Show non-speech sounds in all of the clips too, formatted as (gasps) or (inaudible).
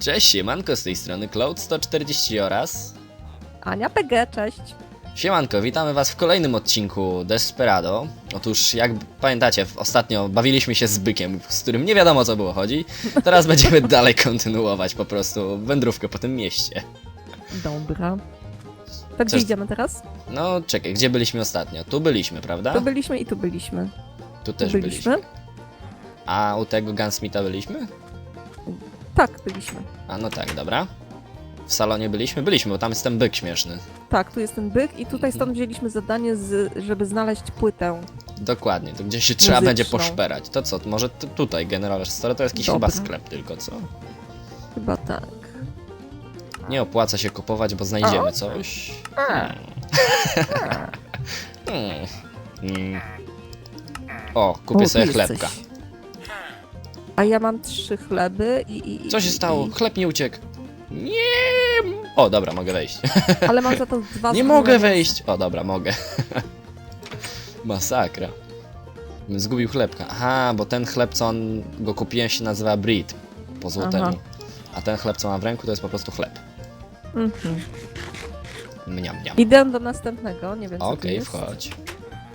Cześć, siemanko z tej strony Cloud140 oraz... Ania PG, cześć. Siemanko, witamy was w kolejnym odcinku Desperado. Otóż, jak pamiętacie, ostatnio bawiliśmy się z bykiem, z którym nie wiadomo o co było chodzi. Teraz (laughs) będziemy dalej kontynuować po prostu wędrówkę po tym mieście. Dobra. To gdzie Coś- idziemy teraz? No, czekaj, gdzie byliśmy ostatnio? Tu byliśmy, prawda? Tu byliśmy i tu byliśmy. Tu Tu też byliśmy. A u tego Gunsmitha byliśmy? Tak, byliśmy. A no tak, dobra. W salonie byliśmy? Byliśmy, bo tam jest ten byk śmieszny. Tak, tu jest ten byk i tutaj stąd wzięliśmy zadanie, z, żeby znaleźć płytę. Dokładnie, to gdzieś się trzeba Muzyczną. będzie poszperać. To co, może t- tutaj General Store to jest jakiś Dobra. chyba sklep tylko, co? Chyba tak. Nie opłaca się kupować, bo znajdziemy coś. Hmm. (laughs) Hmm. Hmm. O, kupię O, tu sobie jest chlebka. coś. A ja mam trzy chleby i... i, Co się i- stało? I, Chleb nie uciekł. Nie. O, dobra, mogę wejść. (laughs) ale mam za to dwa Nie mogę wejść. O, dobra, mogę. (laughs) Masakra. Zgubił chlebka. Aha, bo ten chleb, co on go kupiłem, się nazywa Brit. Po złotemu. Aha. A ten chleb, co mam w ręku, to jest po prostu chleb. Mhm. Mniam, mniam. Idę do następnego, nie wiem co tu Okej, jest. wchodź.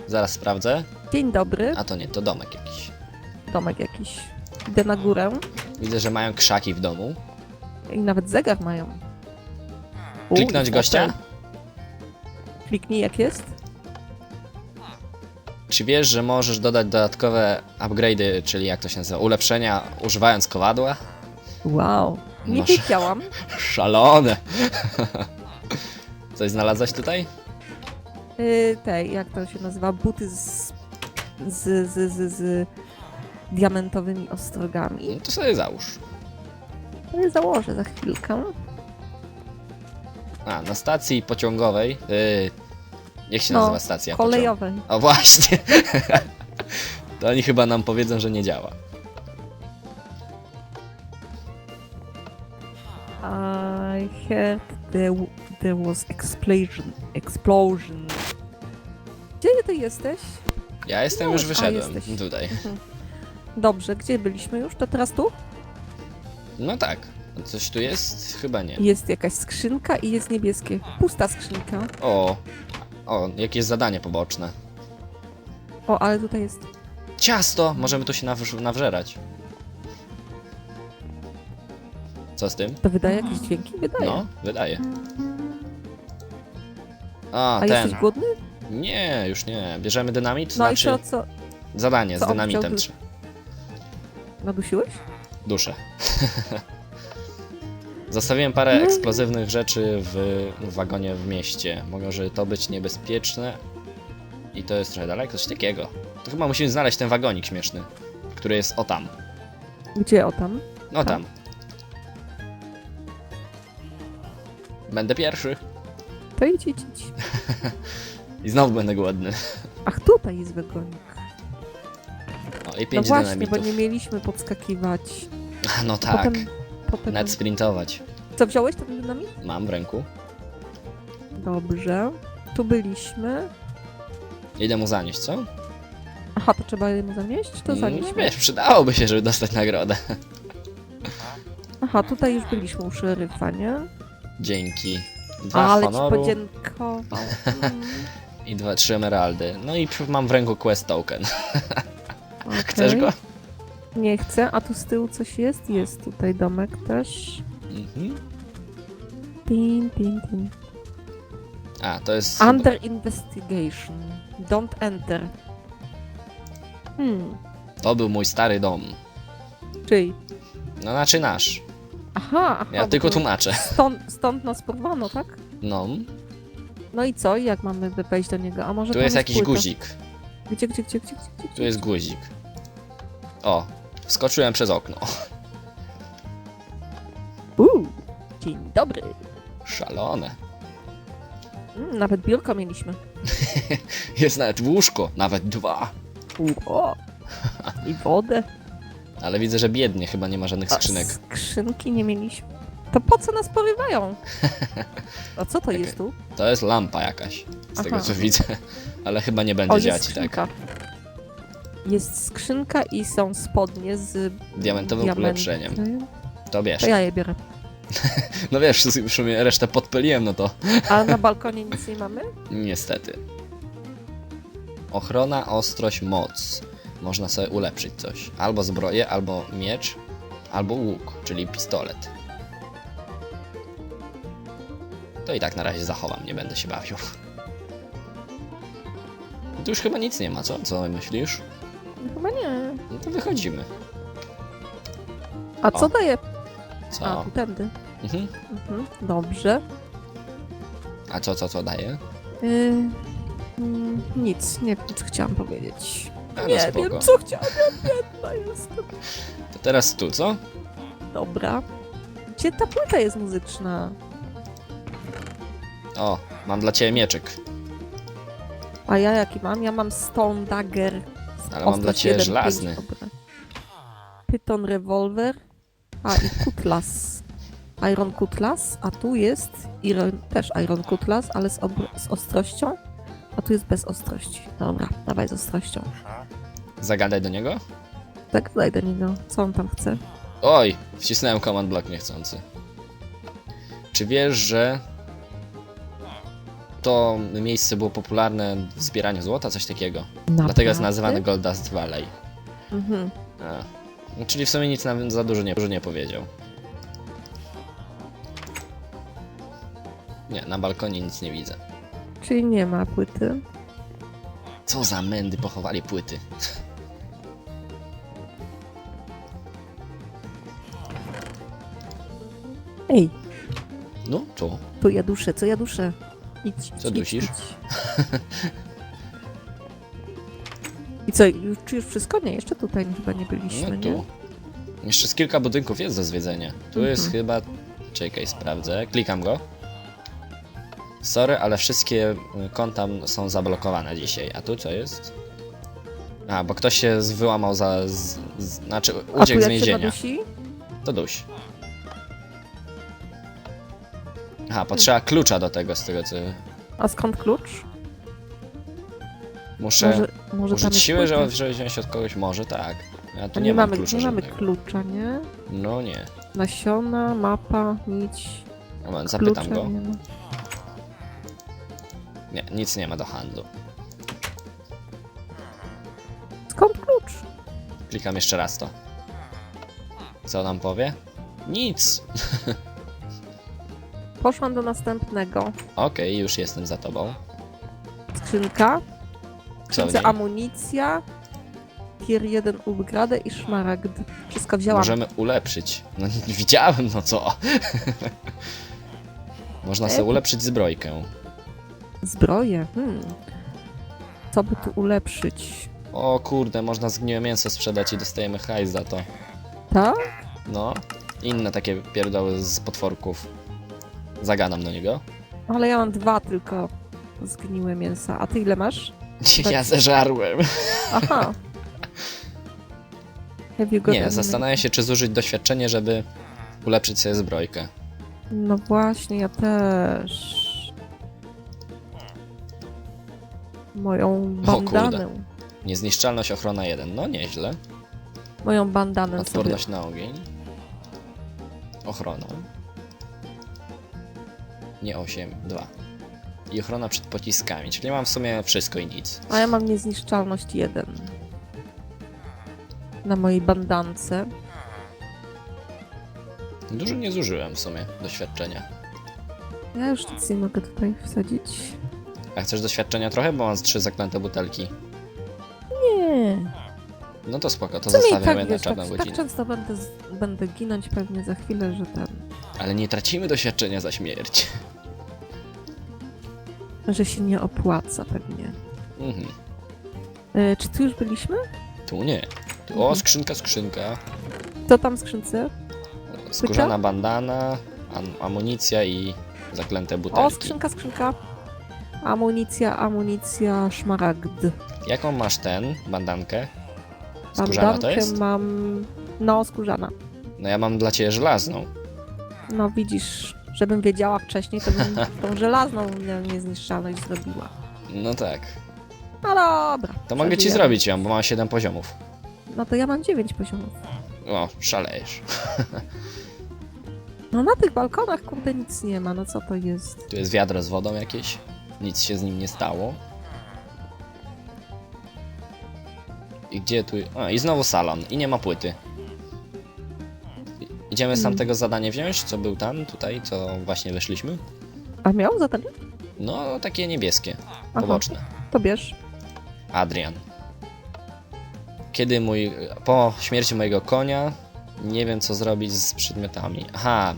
Zaraz sprawdzę. Dzień dobry, A to nie, to domek jakiś. domek jakiś. Idę na górę Widzę, że mają krzaki w domu. i nawet zegar mają. U, Kliknąć i gościa? fotel. Kliknij jak jest. Czy wiesz, że możesz dodać dodatkowe upgrade'y, czyli jak to się nazywa, ulepszenia, używając kowadła? Wow. Nie Masz- wiedziałam. (laughs) Szalone! Coś znalazłeś tutaj? Yy, tej, jak to się nazywa? Buty z, z, z, z, z diamentowymi ostrogami. No to sobie załóż. To założę za chwilkę. A, na stacji pociągowej. Yy, jak się No, nazywa stacja? pociąg- Kolejowej. O właśnie! (laughs) to oni chyba nam powiedzą, że nie działa. I heard there, there was explosion. Explosion. Gdzie ty jesteś? Ja jestem No, już a, wyszedłem jesteś. tutaj. Dobrze, gdzie byliśmy już? To teraz tu? No tak. Coś tu jest? Chyba nie. Jest jakaś skrzynka i jest niebieskie. Pusta skrzynka. O, o, jakieś zadanie poboczne. O, ale tutaj jest. Ciasto! Możemy tu się nawrz- nawrzerać. Co z tym? To wydaje jakieś dźwięki? Wydaje. No, wydaje. A, A ten. jesteś głodny? Nie, już nie. Bierzemy dynamit? No Znaczy, i co, co? zadanie co z on dynamitem. Trzy. Nadusiłeś? Duszę. (laughs) Zostawiłem parę Mm. eksplozywnych rzeczy w wagonie w mieście. Może to być niebezpieczne. I to jest trochę daleko, coś takiego. To chyba musimy znaleźć ten wagonik śmieszny, który jest o tam. Gdzie o tam? No tam. Będę pierwszy. To idź, idź, idź. (laughs) I znowu będę głodny. Ach, tutaj jest wagonik. O, i No pięć właśnie, bo nie mieliśmy podskakiwać. (laughs) No tak. Potem, potem... Net sprintować. Co, wziąłeś ten dynamit? Mam w ręku. Dobrze. Tu byliśmy. Idę mu zanieść, co? Aha, to trzeba mu zanieść? To No zanieść. wiesz, przydałoby się, żeby dostać nagrodę. Aha, tutaj już byliśmy u szeryfa, nie? Dzięki. Dwa Ale ci honoru podziękował. Mm, (laughs) i dwa, trzy emeraldy. No i mam w ręku quest token. (laughs) okej. Chcesz go? Nie chcę. A tu z tyłu coś jest? Jest tutaj domek też. Mhm. Pin, pin, pin. A, to jest... Under investigation. Don't enter. Hmm, To był mój stary dom. czyli... No, znaczy nasz. Aha, aha. Ja bo tylko to tłumaczę. Stąd, stąd nas porwano, tak? No, No i co? Jak mamy wejść do niego? A może tu tam jest jakiś płyta? guzik. Gdzie, gdzie, gdzie, gdzie, gdzie? Tu jest guzik. O, wskoczyłem przez okno. Uuu, dzień dobry. Szalone. Mm, nawet biurko mieliśmy. (laughs) Jest nawet łóżko, nawet dwa. O, I wodę. Ale widzę, że biednie, chyba nie ma żadnych A skrzynek. skrzynki nie mieliśmy. To po co nas porywają? (laughs) A co to jest tu? To jest lampa jakaś, z tego Aha. co widzę. Ale chyba nie będzie O, i tak. skrzynka. Jest skrzynka i są spodnie z Diamentowym diamentem. ulepszeniem. To bierz. To ja je biorę. (laughs) No wiesz, w sumie resztę podpyliłem, no to A na balkonie nic nie mamy? (laughs) niestety. Ochrona, ostrość, moc. Można sobie ulepszyć coś. Albo zbroję, albo miecz, albo łuk, czyli pistolet. To i tak na razie zachowam, nie będę się bawił. Tu już chyba nic nie ma, co? Co myślisz? Wychodzimy. A co O. daje? Co? A, tu tędy. Mhm. Mhm. Dobrze. A co, co, co daje? Yy, mm, nic, nie wiem co chciałam powiedzieć. A, no nie spoko. wiem co chciałam, biedna jestem. To teraz tu, co? Dobra. Gdzie ta płyta jest muzyczna? O, mam dla ciebie mieczyk. A ja jaki mam? Ja mam Stone Dagger. Ale mam dla ciebie 1.5, żelazny. dobra. Python Revolver. A i Cutlass. Iron Cutlass, a tu jest Iron, też Iron Cutlass, ale z, z ostrością. A tu jest bez ostrości. Dobra, dawaj z ostrością. Zagadaj do niego? Tak, daj do niego. Co on tam chce? Oj, wcisnąłem command block niechcący. Czy wiesz, że to miejsce było popularne w zbieraniu złota, coś takiego? Dlatego jest nazywane Goldust Valley. Mhm. A. Czyli w sumie nic nam za dużo nie, dużo nie powiedział. Nie, na balkonie nic nie widzę. Czyli nie ma płyty. Co za mędy pochowali płyty. Ej, No, tu. tu ja duszę, co ja duszę? Idź, Co idź, dusisz? Idź. (laughs) I co, już, czy już wszystko? Nie, jeszcze tutaj chyba nie byliśmy, nie? tu. Jeszcze z kilka budynków jest do zwiedzenia. Tu Mhm. jest chyba... Czekaj, sprawdzę. Klikam go. Sorry, ale wszystkie y, konta są zablokowane dzisiaj. A tu co jest? A, bo ktoś się wyłamał za... Z, z, znaczy, uciekł z więzienia. nadusi? To duś. Aha, potrzeba klucza do tego, z tego co... A skąd klucz? Muszę Może, może tam użyć jest siły, żeby żeby wziąć od kogoś? Może tak. Ja tu A nie, nie, mam mamy, klucza nie mamy żadnego. klucza, nie? No nie. Nasiona, mapa, nić. Moment, zapytam klucza go. Nie ma. Nie, nic nie ma do handlu. Skąd klucz? Klikam jeszcze raz to. Co nam powie? Nic! Poszłam do następnego. Okej, już jestem za tobą. Skrzynka. Co w Skrzynce niej? amunicja. Tier 1 upgrade i szmaragd. Wszystko wzięłam. Możemy ulepszyć. No widziałem, no co? Można sobie E? ulepszyć zbrojkę. Zbroję. Hmm. Co by tu ulepszyć? O kurde, można zgniłe mięso sprzedać i dostajemy hajs za to. Tak? No. Inne takie pierdoły z potworków. Zagadam do niego. Ale ja mam dwa tylko zgniłe mięsa. A ty ile masz? Ja zeżarłem. Aha. Have you got Nie, zastanawiam się, czy zużyć doświadczenie, żeby ulepszyć sobie zbrojkę. No właśnie, ja też. Moją bandanę. Niezniszczalność ochrona 1. No nieźle. Moją bandanę sobie. Odporność na ogień. Ochrona. Nie 8, 2. I ochrona przed pociskami, czyli mam w sumie wszystko i nic. A ja mam niezniszczalność 1. Na mojej bandance. Dużo nie zużyłem w sumie doświadczenia. Ja już nic nie mogę tutaj wsadzić. A chcesz doświadczenia trochę? Bo mam z trzy zaklęte butelki. Nie. No to spoko, to Co mi i zostawiam tak, jedną wiesz, tak, czarną tak godzinę. często będę, z- będę ginąć pewnie za chwilę, że ten, Ale nie tracimy doświadczenia za śmierć. Że się nie opłaca pewnie. Mhm. E, czy tu już byliśmy? Tu nie. Tu, o, Mhm. skrzynka, skrzynka. Co tam w skrzynce? Skórzana bandana, am- amunicja i zaklęte O, butelki. skrzynka, skrzynka. Amunicja, amunicja, szmaragd. Jaką masz ten, bandankę? Skórzana to Bandankę jest? mam... No, skórzana. No ja mam dla ciebie żelazną. No widzisz, żebym wiedziała wcześniej, to bym (laughs) tą żelazną nie- niezniszczalność zrobiła. No tak. No dobra. To mogę ci zrobić ją, bo mam 7 poziomów. No to ja mam 9 poziomów. O, szalejesz. (laughs) No na tych balkonach kurde nic nie ma, no co to jest? Tu jest wiadro z wodą jakieś. Nic się z nim nie stało. I gdzie tu... A, i znowu salon. I nie ma płyty. Idziemy z Mm. tamtego zadanie wziąć, co był tam, tutaj, co właśnie weszliśmy. A miał zadanie? No, takie niebieskie, Aha. poboczne. To bierz. Adrian. Kiedy mój... Po śmierci mojego konia nie wiem, co zrobić z przedmiotami. Aha,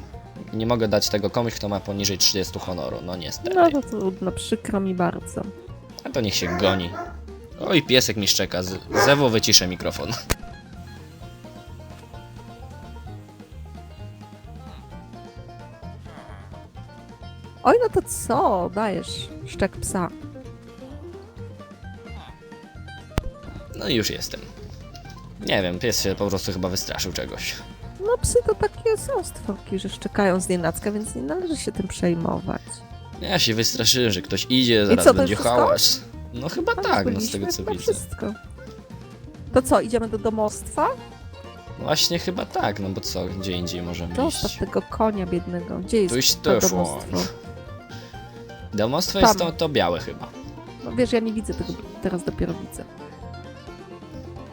nie mogę dać tego komuś, kto ma poniżej 30 honoru. No niestety. No to trudno, przykro mi bardzo. A to niech się goni. Oj, piesek mi szczeka. Z zewu wyciszę mikrofon. Oj, no to co? Dajesz szczek psa. No i już jestem. Nie wiem, pies się po prostu chyba wystraszył czegoś. No psy to takie są stworki, że szczekają z nienacka, więc nie należy się tym przejmować. Ja się wystraszyłem, że ktoś idzie, zaraz co, to będzie już wszystko? hałas. No chyba tak, no z byliśmy tego co chyba widzę. wszystko. To co, idziemy do domostwa? Właśnie chyba tak, no bo co, gdzie indziej możemy Zostaw iść. tego konia biednego. Gdzie jest Tu iść to to szło. domostwo? Domostwo jest Tam. to, to białe chyba. No wiesz, ja nie widzę tego, teraz dopiero widzę.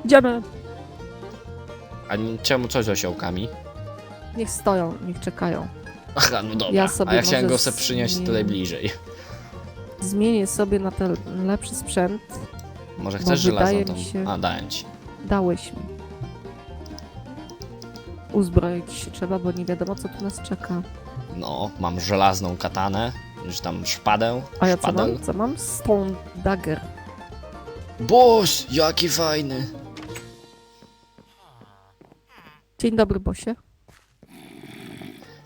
Idziemy. A nie- czemu coś z osiołkami? Niech stoją, niech czekają. Aha, no dobra. Ja sobie A ja chciałem może go sobie przynieść zmienię. tutaj bliżej. Zmienię sobie na ten lepszy sprzęt. Może Bo chcesz żelazną tą... mi się- A, dałem ci. Dałeś mi. Uzbroić się trzeba, bo nie wiadomo, co tu nas czeka. No, mam żelazną katanę, już tam szpadę. A ja co szpadel. mam? Co mam? Stone Dagger. Boss, jaki fajny. Dzień dobry, bosie.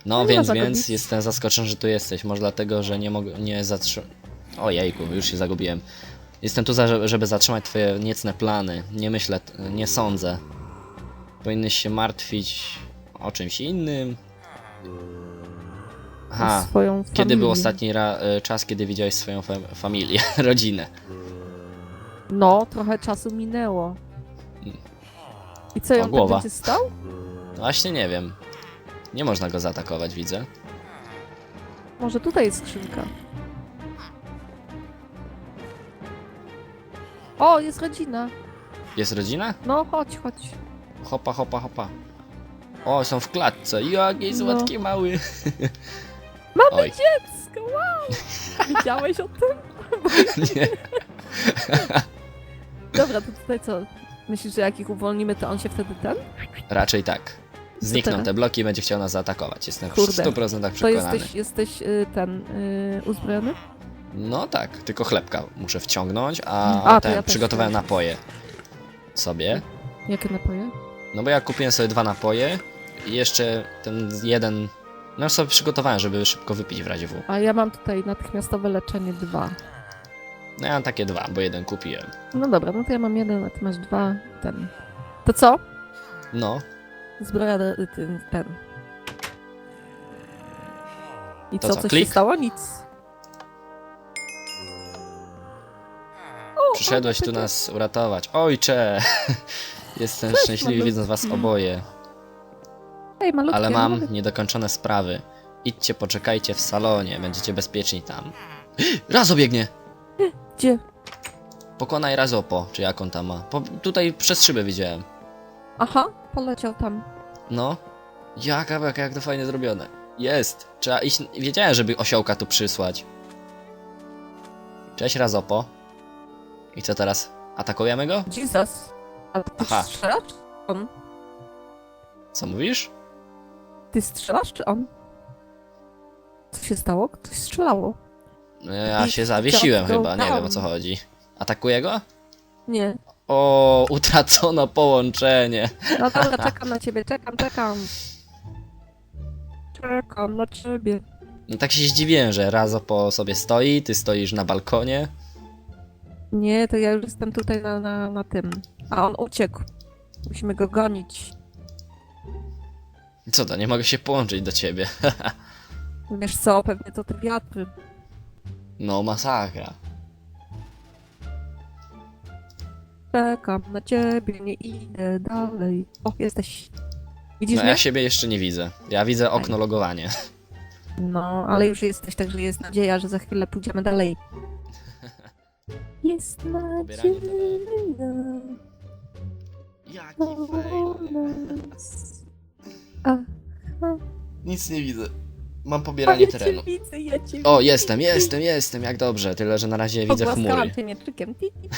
No więc, więc jestem zaskoczony, że tu jesteś. Może dlatego, że nie mogę, nie zatrzymać... Ojejku, już się zagubiłem. Jestem tu, za, żeby zatrzymać twoje niecne plany. Nie myślę, nie sądzę. Powinieneś się martwić o czymś innym. Aha, swoją kiedy familię. był ostatni e, czas, kiedy widziałeś swoją fam- familię, (laughs) rodzinę? No, trochę czasu minęło. I co, ją głowa. będzie stał? Właśnie nie wiem. Nie można go zaatakować, widzę. Może tutaj jest skrzynka. O, jest rodzina. Jest rodzina? No, chodź, chodź. Hopa, hopa, hopa. O, są w klatce. Jaki No. mały. (laughs) Mamy Oj. dziecko, wow! Widziałeś o tym? (laughs) Nie. (laughs) Dobra, to tutaj co? Myślisz, że jak ich uwolnimy, to on się wtedy ten? Raczej tak. Znikną teraz? te bloki i będzie chciał nas zaatakować. Jestem w Kurde. 100% To przekonany. jesteś, jesteś y, ten y, uzbrojony? No tak, tylko chlebka muszę wciągnąć, a, A, to ten, ja też przygotowałem napoje sobie. Jakie napoje? No bo ja kupiłem sobie dwa napoje i jeszcze ten jeden... No sobie przygotowałem, żeby szybko wypić w razie W. A ja mam tutaj natychmiastowe leczenie dwa. No ja mam takie dwa, bo jeden kupiłem. No dobra, no to ja mam jeden, a ty masz dwa, ten. To co? No, Zbroja y, ten. ten. I To co, co, coś klik? się stało? Nic. O, przyszedłeś tu nas uratować. Ojcze! (laughs) Jestem szczęśliwy malutki. widząc was oboje. Ej, malutkie, Ale mam malutkie. niedokończone sprawy. Idźcie, poczekajcie w salonie, będziecie bezpieczni tam. (gasps) Razo biegnie! Gdzie? Pokonaj Razopo, czy jak on tam ma. Po, tutaj przez szybę widziałem. Aha, poleciał tam. No. Jaka, jaka, jak to fajnie zrobione. Jest. Trzeba iść... Wiedziałem, żeby osiołka tu przysłać. Cześć Razopo. I co teraz? Atakujemy go? Jesus. A ty Aha. strzelasz? czy On. Co mówisz? Ty strzelasz, czy on? Co się stało? Ktoś strzelało. No, Ja I się zawiesiłem go chyba, nie wiem o co chodzi. Atakuje go? Nie. O, utracono połączenie. No dobra, czekam na ciebie, czekam, czekam. Czekam na ciebie. No tak się zdziwiłem, że Razopo sobie stoi, ty stoisz na balkonie. Nie, to ja już jestem tutaj na, na, na tym. A on uciekł. Musimy go gonić. Co to, nie mogę się połączyć do ciebie. (laughs) Wiesz co, pewnie to te wiatry. No masakra. Czekam na ciebie, nie idę dalej. O, jesteś. Widzisz No mnie? ja siebie jeszcze nie widzę. Ja widzę okno logowanie. No, ale już jesteś, także jest nadzieja, że za chwilę pójdziemy dalej. Jest nadzieja Jaki o nas. A, Nic nie widzę. Mam pobieranie terenu. widzę, ja cię O, widzę. jestem, jestem, jestem, jak dobrze. Tyle, że na razie widzę Pogłaskałam chmury. cię mieczykiem. Ti, ti. (laughs)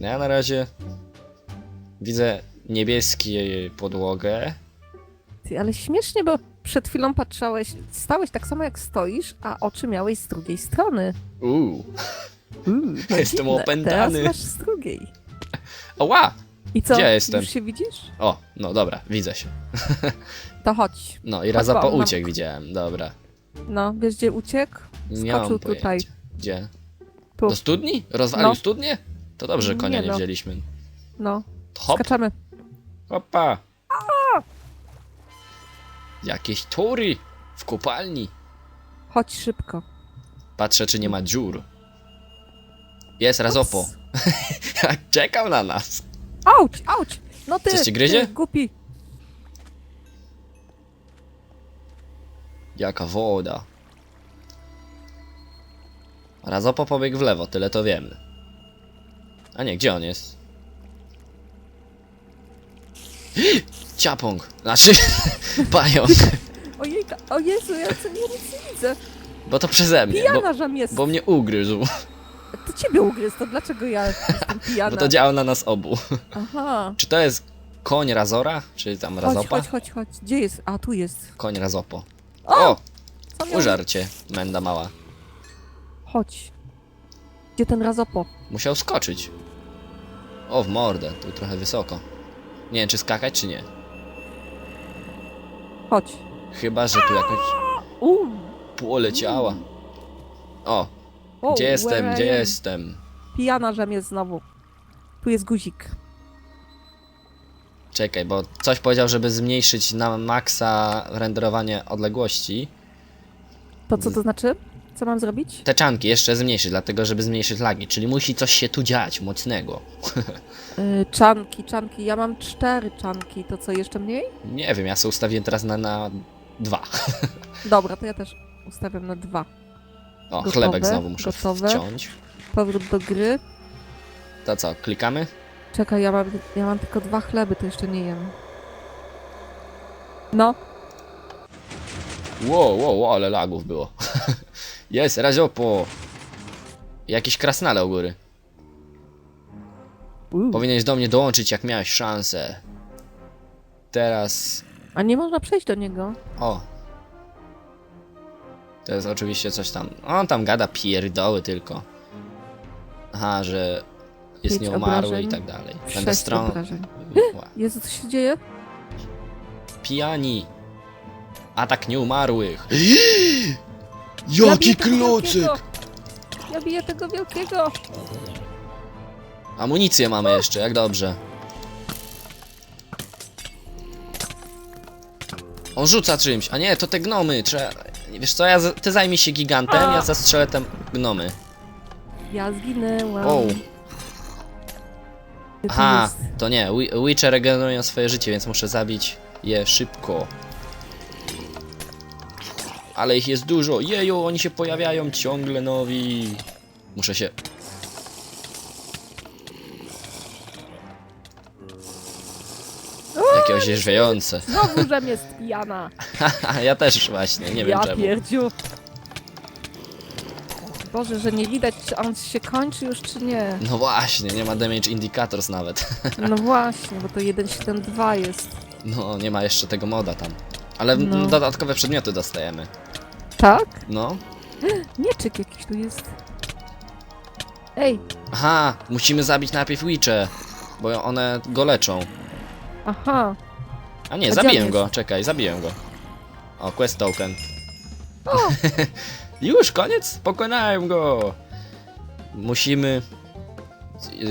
Ja na razie widzę niebieską podłogę. Ty, ale śmiesznie, bo przed chwilą patrzałeś, stałeś tak samo jak stoisz, a oczy miałeś z drugiej strony. Uuu. Mm, no (laughs) Jestem dziwne. opętany. Teraz masz z drugiej. Oła! I co? Gdzie ja jestem? Już się widzisz? O, no dobra, widzę się. (laughs) To chodź. No i raz po uciek widziałem, dobra. No, wiesz gdzie uciekł? Mam Skoczył tutaj. Gdzie? Tu. Do studni? Rozwalił No. studnię? To dobrze, konia Nie nie, no. wzięliśmy. No, Hop, skaczemy. hopa. Jakieś tory w kopalni. Chodź szybko. Patrzę, czy nie ma dziur. Jest razopo. (laughs) Czekał na nas. Auć, auć! No ty, Coś ci gryzie? ty głupi. Jaka woda. Razopo pobiegł w lewo, tyle to wiemy. A nie, gdzie on jest? (gasps) Ciapąg. Znaczy, (laughs) pająk. Ojejka, o Jezu, ja co nie, nic nie widzę. Bo to przeze mnie, bo, Pijana żam jest. bo mnie ugryzł. Ciebie ugryzł, to dlaczego ja jestem pijana? (laughs) Bo to działa na nas obu. Aha. Czy to jest koń Razora? Czy tam Chodź, Razopa? chodź, chodź, chodź. Gdzie jest? A, tu jest. Koń Razopo. O! O! Co miał- Użar cię, menda mała. Chodź. Gdzie ten razopo? Musiał skoczyć. O, w mordę, tu trochę wysoko. Nie wiem, czy skakać, czy nie. Chodź. Chyba, że tu jakoś Um. poleciała. O, O, gdzie jestem, where gdzie I am? jestem? Pijana jest znowu. Tu jest guzik. Czekaj, bo coś powiedział, żeby zmniejszyć na maksa renderowanie odległości. To co to znaczy? Co mam zrobić? Te czanki jeszcze zmniejszyć, dlatego żeby zmniejszyć lagi, czyli musi coś się tu dziać mocnego. Yy, czanki, czanki. Ja mam cztery czanki. To co, jeszcze mniej? Nie wiem, ja sobie ustawiłem teraz na, na dwa. Dobra, to ja też ustawiam na dwa. O, Gotowe, chlebek znowu muszę gotowe. wciąć. Powrót do gry. To co, klikamy? Czekaj, ja mam, ja mam tylko dwa chleby, to jeszcze nie jem. No, Wow, wow, wow, ale lagów było. (laughs) Jest, raziopo. Jakieś krasnale u góry. Uuu. Powinieneś do mnie dołączyć, jak miałeś szansę. Teraz... a nie można przejść do niego. O. To jest oczywiście coś tam... On tam gada pierdoły tylko. Aha, że jest Pięć nieumarły obrażeń. i tak dalej. Będę Sześć stron... obrażeń. Ła. (gasps) Jezu, co się dzieje? Pijani. Atak nieumarłych. (gasps) Ja Jaki tego klocyk! wielkiego! Ja biję tego wielkiego! Amunicję mamy jeszcze, jak dobrze. On rzuca czymś, a nie, to te gnomy, trzeba... Wiesz co, ja ty zajmij się gigantem, ja zastrzelę te gnomy. Ja zginęłam. Wow. Gdzie to Aha, jest? to nie, Wi- Witcher regenerują swoje życie, więc muszę zabić je szybko. Ale ich jest dużo, jeju, oni się pojawiają ciągle nowi. Muszę się... Jakie orzeźwiające. Znowu, żem jest pijana. Ja też właśnie, nie wiem ja czemu. pierdziu. Boże, że nie widać, czy on się kończy już, czy nie. No właśnie, nie ma damage indicators nawet. (laughs) No właśnie, bo to 1.7.2 jest. No, nie ma jeszcze tego moda tam. Ale No. dodatkowe przedmioty dostajemy. Tak? No. (gasps) Mieczyk jakiś tu jest. Ej, Aha, musimy zabić najpierw Witche, bo one go leczą. aha. A nie, A zabiję gdzie on go, czekaj, zabiję go. O, quest token. O, (laughs) Już, koniec? Pokonałem go! Musimy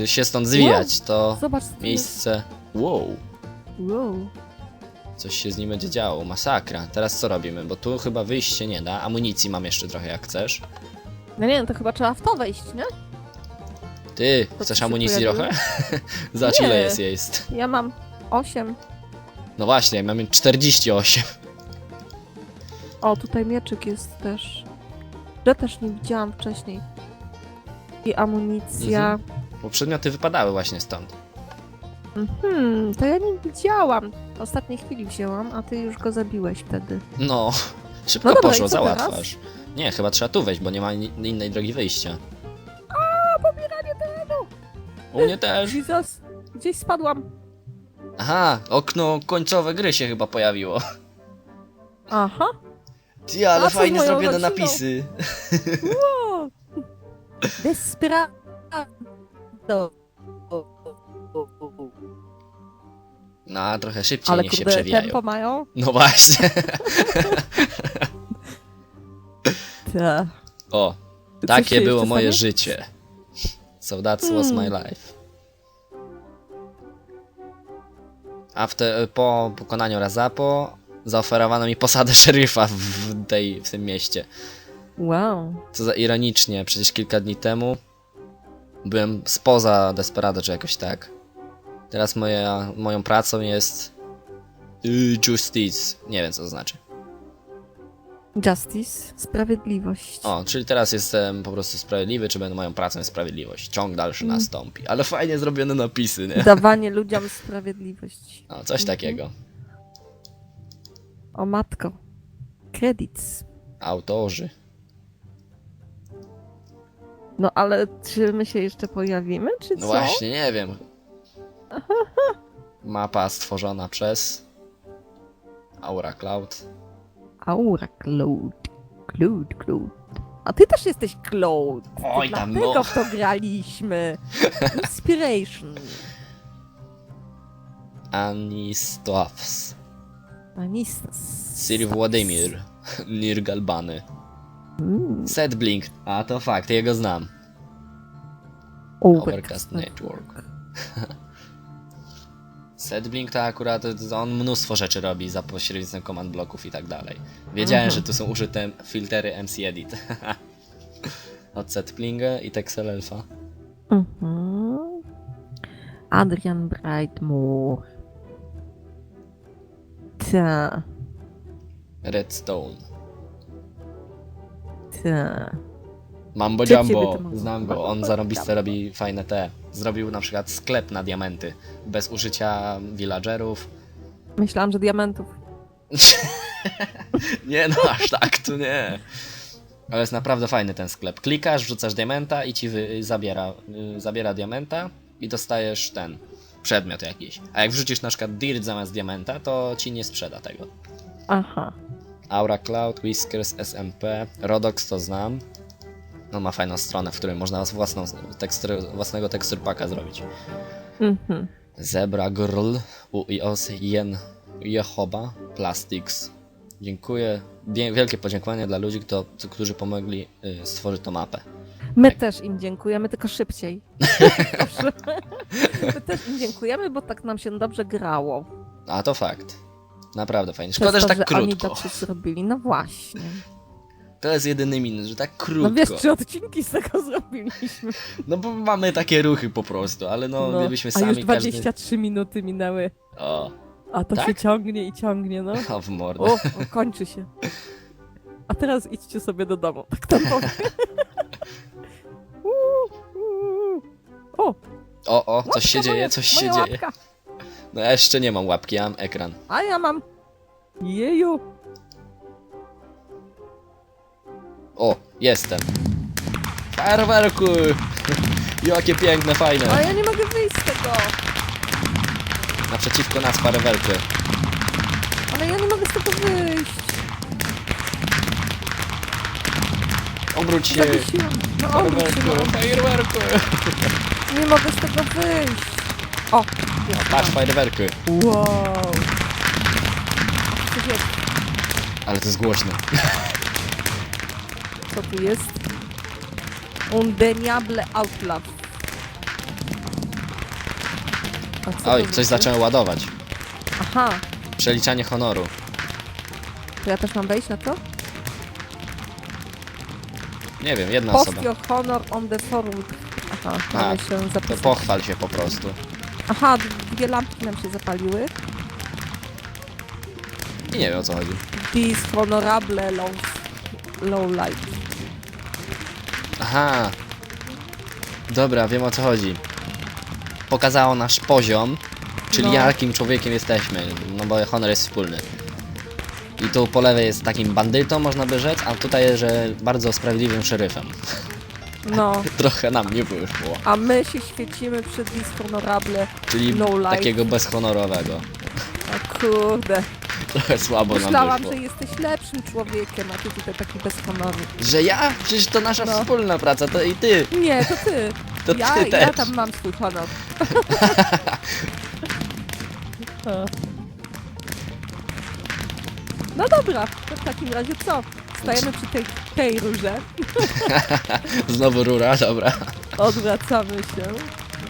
się stąd zwijać, to zobacz. co miejsce... Wow, Wow. coś się z nim będzie działo, masakra. Teraz co robimy? Bo tu chyba wyjść się nie da, amunicji mam jeszcze trochę jak chcesz. No nie, no to chyba trzeba w to wejść, nie? Ty, To chcesz się amunicji pojawiło? trochę? (laughs) Zobacz ile Nie. jest jest. Ja mam 8. No właśnie, mamy 48. O, tutaj mieczyk jest też. Ja też nie widziałam wcześniej. I amunicja. Bo przedmioty wypadały właśnie stąd. Mhm, to ja nie widziałam. W ostatniej chwili wzięłam, a ty już go zabiłeś wtedy. No, szybko No dobra, poszło, i co załatwasz. Nie, chyba trzeba tu wejść, bo nie ma ni- innej drogi wyjścia. A, pobieranie terenu! U mnie też. Jesus! Gdzieś spadłam. Aha, okno końcowe gry się chyba pojawiło. Aha. Ty, ale A co z fajnie moją zrobione rodziną? napisy. Wow. Desperado. No, trochę szybciej Ale niech się kurde, przewijają. tempo mają. No właśnie. (laughs) Ta. O, takie było moje stanie? życie. So that was my Hmm. life. A te, po pokonaniu Razapo zaoferowano mi posadę (laughs) szeryfa w, tej, w tym mieście. Wow. Co za ironicznie, przecież kilka dni temu byłem spoza Desperado, czy jakoś tak. Teraz moja, moją pracą jest y, Justice. Nie wiem co to znaczy. Justice. Sprawiedliwość. O, czyli teraz jestem po prostu sprawiedliwy, czy będę moją pracą sprawiedliwość. Ciąg dalszy Mm. nastąpi. Ale fajnie zrobione napisy, nie? Dawanie ludziom sprawiedliwości. O, coś Mhm. takiego. O matko. Credits. Autorzy. No ale czy my się jeszcze pojawimy, czy co? No właśnie, nie wiem. Mapa stworzona przez Aura Cloud. Aura Cloud. Cloud, Cloud. A ty też jesteś Cloud. Oj, tam dlatego no. w to graliśmy. (laughs) Inspiration. Anistows. Anistas. Sir Władimir. Nirgalbany. Mm. Setblink. A to fakt, jego znam. Overcast Overcast Network. (laughs) Setblink to akurat on mnóstwo rzeczy robi za pośrednictwem command bloków i tak dalej. Wiedziałem, Mhm. że tu są użyte filtery MC Edit. (laughs) Od Setblinga i Texel Elfa. Mhm. Adrian Brightmore. Ta, Redstone. ta. Mambo Jumbo, znam go, on zarobiste robi fajne te. Zrobił na przykład sklep na diamenty, bez użycia villagerów. Myślałam, że diamentów. (laughs) Nie no, aż tak, tu nie. Ale jest naprawdę fajny ten sklep. Klikasz, wrzucasz diamenta i ci wy, zabiera, y, zabiera diamenta i dostajesz ten przedmiot jakiś. A jak wrzucisz na przykład dirt zamiast diamenta, to ci nie sprzeda tego. Aha. Aura Cloud, Whiskers, SMP, Rodox to znam. On ma fajną stronę, w której można własną tekstur, własnego tekstur paka zrobić. Mhm. Zebra Girl, UIOS, Jen, Jehoba, Plastics. Dziękuję. Wie- Wielkie podziękowanie dla ludzi, kto, którzy pomogli y, stworzyć tą mapę. My też im dziękujemy, tylko szybciej. (laughs) My też im dziękujemy, bo tak nam się dobrze grało. A to fakt. Naprawdę fajnie. Szkoda, że to, tak Oni krótko. dobrze zrobili. No właśnie. To jest jedyny minus, że tak krótko. No wiesz, trzy odcinki z tego (laughs) zrobiliśmy. No bo mamy takie ruchy po prostu, ale no, No, gdybyśmy a sami już 23 minuty minęły. Każdy... O, A to Tak? się ciągnie i ciągnie, no. (laughs) o, w mordę. O, o, kończy się. A teraz idźcie sobie do domu. Tak tam powiem. (laughs) O, O, o, coś się dzieje, moja, coś się dzieje. Łapka. No ja jeszcze nie mam łapki, ja mam ekran. A ja mam. Jeju. O, jestem. Fajerwerku! (laughs) Jakie piękne, A fajne. ja nie mogę wyjść z tego. Naprzeciwko nas fajerwerki. Ale ja nie mogę z tego wyjść. Obróć się. Zawiesiłam. No obróć się. Fajerwerku, No. fajerwerku. (laughs) Nie mogę z tego wyjść. O, jest. Patrz, fajerwerki. Wow. Ale to jest głośne. (laughs) Co tu jest? Undeniable Outlast. A co Oj, coś zaczęło ładować. Aha, Przeliczanie honoru. to ja też mam wejść na to? Nie wiem, jedna osoba. Post your honor on the forum. aha, mamy się To zapisać. pochwal się po prostu. Aha, dwie lampki nam się zapaliły. I nie wiem o co chodzi. Dishonorable low, low light. Aha. Dobra, wiem o co chodzi. Pokazało nasz poziom, czyli No. jakim człowiekiem jesteśmy, no bo honor jest wspólny. I tu po lewej jest takim bandytą, można by rzec, a tutaj jest, że bardzo sprawiedliwym szeryfem. (laughs) No, Trochę nam nie wyszło. a my się świecimy przy Dishonorable. Czyli life. takiego bezhonorowego. O kurde. Trochę słabo nam Myślałam, wyszło. że jesteś lepszym człowiekiem, a ty tutaj taki bez honoru. Że ja? Przecież to nasza No. wspólna praca, to i ty. Nie, to ty. (laughs) To ja, ty ja też. tam mam swój honor. (laughs) No dobra, to w takim razie co? Stajemy przy tej, tej rurze, (laughs) Znowu rura, dobra. odwracamy się.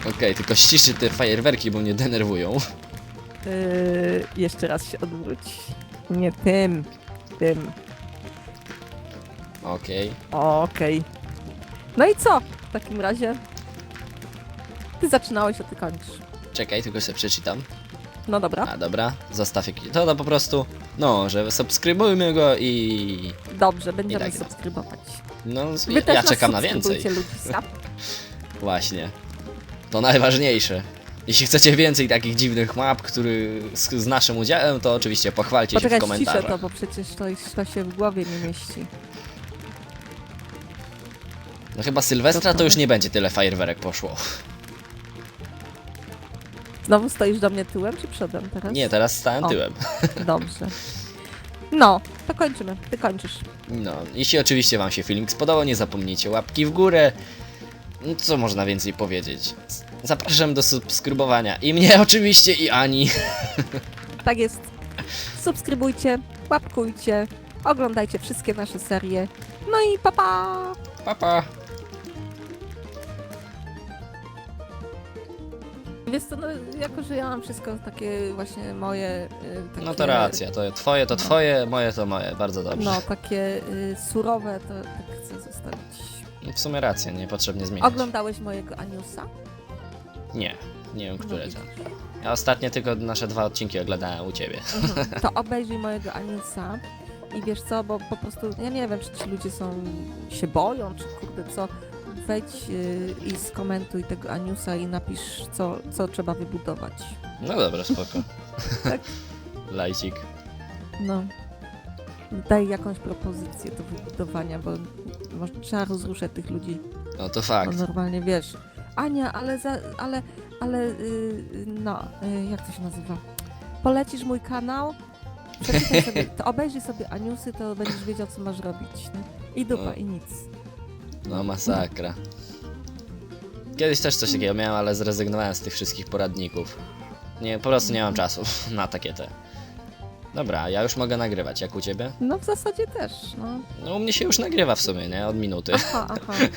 Okej, tylko ściszy te fajerwerki, bo mnie denerwują. Yy, jeszcze raz się odwróć. Nie tym, tym. Okej. Okej. No i co? W takim razie ty zaczynałeś, a ty kończysz. Czekaj, tylko sobie przeczytam. No dobra, A dobra, zostaw jakiś. To, to po prostu. No, że subskrybujmy go i. dobrze, będziemy tak, no. subskrybować. No, Wy ja, też ja nas czekam na więcej. subskrybujcie, Ludzisa. (laughs) Właśnie. To najważniejsze. Jeśli chcecie więcej takich dziwnych map, który z, z naszym udziałem, to oczywiście pochwalcie się w Poczekaj, ściszę komentarzach. to, bo przecież to, to się w głowie nie mieści. No chyba Sylwestra to już nie będzie tyle fajerwerek poszło. Znowu stoisz do mnie tyłem czy przodem teraz? Nie, teraz stałem O. tyłem. Dobrze. No, to kończymy. Ty kończysz. No, jeśli oczywiście wam się filmik spodobał, nie zapomnijcie łapki w górę. No, co można więcej powiedzieć? Zapraszam do subskrybowania. I mnie (laughs) oczywiście, i Ani. Tak jest. Subskrybujcie, łapkujcie, oglądajcie wszystkie nasze serie. No i pa pa! Pa, pa. Wiesz co, no, jako że ja mam wszystko takie właśnie moje... y, Takie, No to racja, to twoje to No. twoje, moje to moje, bardzo dobrze. No, takie y, surowe, to tak chcę zostawić. W sumie racja, niepotrzebnie zmieniać. Oglądałeś mojego Aniusa? Nie, nie wiem, które No, to. widzisz. Ja ostatnio tylko nasze dwa odcinki oglądałem u ciebie. Mhm. To (laughs) obejrzyj mojego Aniusa i wiesz co, bo po prostu, ja nie wiem, czy ci ludzie są, się boją, czy kurde co, wejdź y, i skomentuj tego Aniusa i napisz, co, co trzeba wybudować. No dobra, spoko. (laughs) Tak. (laughs) Lajcik. No. Daj jakąś propozycję do wybudowania, bo może trzeba rozruszać tych ludzi. No to No, fakt. normalnie wiesz. Ania, ale za, ale, ale, y, no, y, jak to się nazywa? Polecisz mój kanał? Przeczytaj sobie, to obejrzyj sobie Aniusy, to będziesz wiedział, co masz robić. Nie? I dupa, No. i nic. No masakra. Kiedyś też coś takiego miałem, ale zrezygnowałem z tych wszystkich poradników. Nie, po prostu nie mam czasu (laughs) na takie te. Dobra, ja już mogę nagrywać, jak u ciebie? No w zasadzie też, no. No u mnie się już nagrywa w sumie, nie? Od minuty. Aha, aha. (laughs)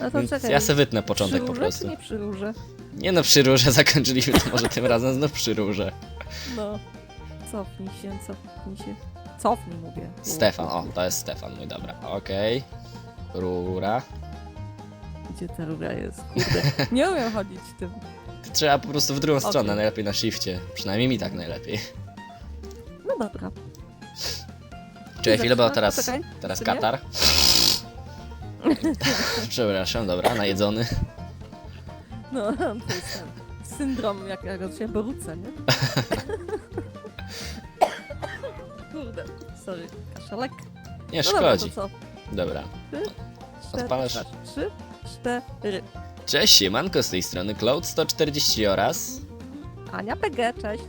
No to Więc czekaj. ja se wytnę początek przy po prostu. Czy nie przy róże? Nie no, przy róże (laughs) zakończyliśmy, to może tym razem znów przy róże. No. Cofnij się, cofnij się. Cofnij, mówię. Stefan, o, to jest Stefan, mój dobra. Okej. Rura. Gdzie ta rura jest? Kurde. Nie umiem chodzić tym. Trzeba po prostu w drugą Okej. stronę, najlepiej na shifcie. Przynajmniej mi tak najlepiej. No dobra. Czekaj chwilę, bo teraz, Poczekaj, teraz czy nie? katar. (laughs) Przepraszam, dobra, najedzony. No, to jest ten syndrom, jak ja go się borucę, nie? (laughs) Kurde, sorry, kaszelek. Nie No dobra, to szkodzi. co? Dobra. Cztery, Odpalasz? Trzy, cztery. Cześć, siemanko z tej strony Cloud140 oraz... Ania PG, cześć.